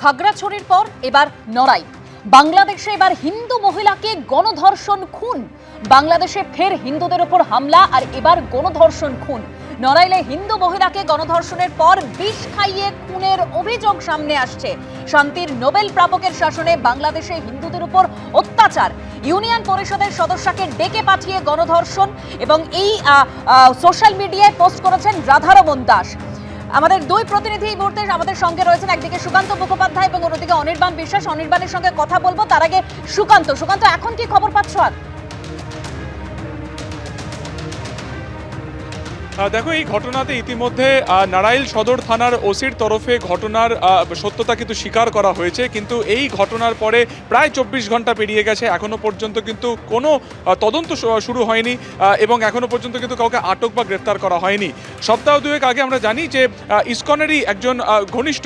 খাগড়াছড়ির পর এবার নড়াই। বাংলাদেশে এবার হিন্দু মহিলাকে গণধর্ষণ খুন। বাংলাদেশে ফের হিন্দুদের ওপর হামলা আর এবার গণধর্ষণ খুন। নড়াইলে হিন্দু মহিলাকে গণধর্ষণের পর বিষ খাইয়ে খুনের অভিযোগ সামনে আসছে। শান্তির নোবেল প্রাপকের শাসনে বাংলাদেশে হিন্দুদের উপর অত্যাচার। ইউনিয়ন পরিষদের সদস্যকে ডেকে পাঠিয়ে গণধর্ষণ এবং এই সোশ্যাল মিডিয়ায় পোস্ট করেছেন রাধারমন দাস। আমাদের দুই প্রতিনিধি এই মুহূর্তে আমাদের সঙ্গে রয়েছেন। একদিকে সুকান্ত মুখোপাধ্যায় এবং অন্যদিকে অনির্বাণ বিশ্বাস। অনির্বাণের সঙ্গে কথা বলব। তার আগে সুকান্ত। সুকান্ত, এখন কি খবর পাচ্ছ আর? দেখো, এই ঘটনাতে ইতিমধ্যে নারাইল সদর থানার ওসির তরফে ঘটনার সত্যতা কিন্তু স্বীকার করা হয়েছে। কিন্তু এই ঘটনার পরে প্রায় চব্বিশ ঘণ্টা পেরিয়ে গেছে। এখনও পর্যন্ত কিন্তু কোনো তদন্ত শুরু হয়নি। এবং এখনও পর্যন্ত কিন্তু কাউকে আটক বা গ্রেফতার করা হয়নি। সপ্তাহ দুয়েক আগে আমরা জানি যে ইসকনেরই একজন ঘনিষ্ঠ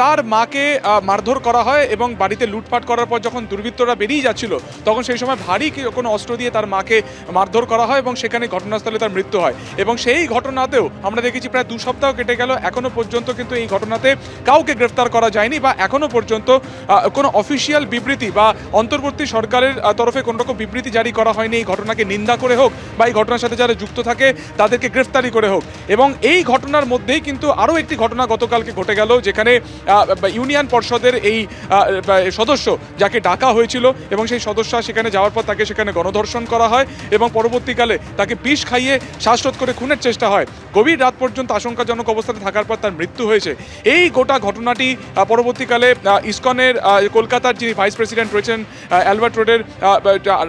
তার মাকে মারধর করা হয় এবং বাড়িতে লুটপাট করার পর যখন দুর্বৃত্তরা বেরিয়ে যাচ্ছিল, তখন সেই সময় ভারী কোনো অস্ত্র দিয়ে তার মাকে মারধর করা হয় এবং সেখানে ঘটনাস্থলে তার মৃত্যু হয়। এবং সেই ঘটনাতেও আমরা দেখেছি প্রায় দু সপ্তাহ কেটে গেল এখনও পর্যন্ত কিন্তু এই ঘটনাতে কাউকে গ্রেফতার করা যায়নি বা এখনও পর্যন্ত কোনো অফিসিয়াল বিবৃতি বা অন্তর্বর্তী সরকারের তরফে কোনো রকম বিবৃতি জারি করা হয়নি। এই ঘটনাকে নিন্দা করে হোক বা এই ঘটনার সাথে যারা যুক্ত থাকে, তাদেরকে গ্রেফতারি করে হোক। এবং এই ঘটনার মধ্যেই কিন্তু আরও একটি ঘটনা গতকালকে ঘটে গেল যেখানে ইউনিয়ন পর্ষদের এই সদস্য যাকে ডাকা হয়েছিল এবং সেই সদস্য সেখানে যাওয়ার পর তাকে সেখানে গণধর্ষণ করা হয় এবং পরবর্তীকালে তাকে বিষ খাইয়ে শ্বাসরোধ করে খুনের চেষ্টা হয়। গভীর রাত পর্যন্ত আশঙ্কাজনক অবস্থাতে থাকার পর তার মৃত্যু হয়েছে। এই গোটা ঘটনাটি পরবর্তীকালে ইসকনের কলকাতার যিনি ভাইস প্রেসিডেন্ট রয়েছেন অ্যালবার্ট রোডের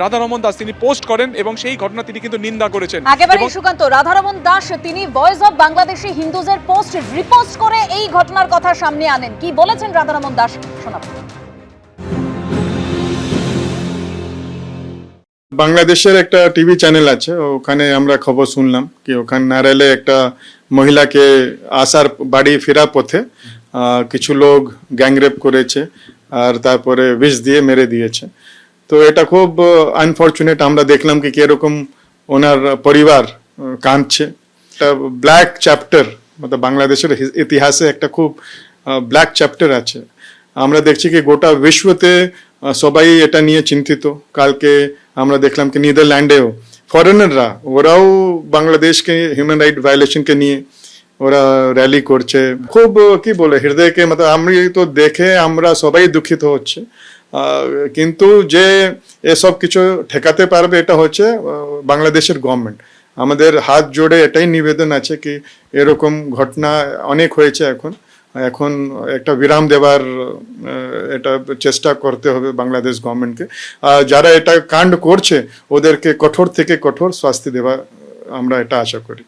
রাধারমন দাস তিনি পোস্ট করেন এবং সেই ঘটনা তিনি কিন্তু নিন্দা করেছেন। একেবারে সুকান্ত রাধারমন দাস তিনি ভয়েস অফ বাংলাদেশি হিন্দুজের পোস্ট রিপোস্ট করে এই ঘটনার কথা সামনে আনেন। কি বলেছেন রাধারমন দাস? শোনাবো। বাংলাদেশের একটা টিভি চ্যানেল আছে, ওখানে আমরা খবর শুনলাম কি ওখানে নারায়লে একটা মহিলাকে আসার বাড়ি ফেরার পথে কিছু লোক গ্যাংরেপ করেছে আর তারপরে বিষ দিয়ে মেরে দিয়েছে। তো এটা খুব আনফর্চুনেট আমরা দেখলাম কি কীরকম ওনার পরিবার কাঁদছে। একটা ব্ল্যাক চ্যাপ্টার মতলব বাংলাদেশের ইতিহাসে একটা খুব ব্ল্যাক চ্যাপ্টার আছে। আমরা দেখছি কি গোটা বিশ্বতে সবাই এটা নিয়ে চিন্তিত। কালকে আমরা দেখলাম কি নেদারল্যান্ডেও ফরেনাররা ওরাও বাংলাদেশকে হিউম্যান রাইট ভায়োলেশনকে নিয়ে ওরা র্যালি করছে। খুব, কি বলে, হৃদয়কে মতলব আমি তো দেখে আমরা সবাই দুঃখিত হচ্ছে। কিন্তু যে এসব কিছু ঠেকাতে পারবে, এটা হচ্ছে বাংলাদেশের গভর্নমেন্ট আমাদের হাত জোড়ে এটাই নিবেদন আছে কি এরকম ঘটনা অনেক হয়েছে এখন। এখন একটা বিরাম দেবার এটা চেষ্টা করতে হবে বাংলাদেশ গভর্নমেন্টকে। আর যারা এটা কাণ্ড করছে, ওদেরকে কঠোর থেকে কঠোর শাস্তি দেওয়া আমরা এটা আশা করি।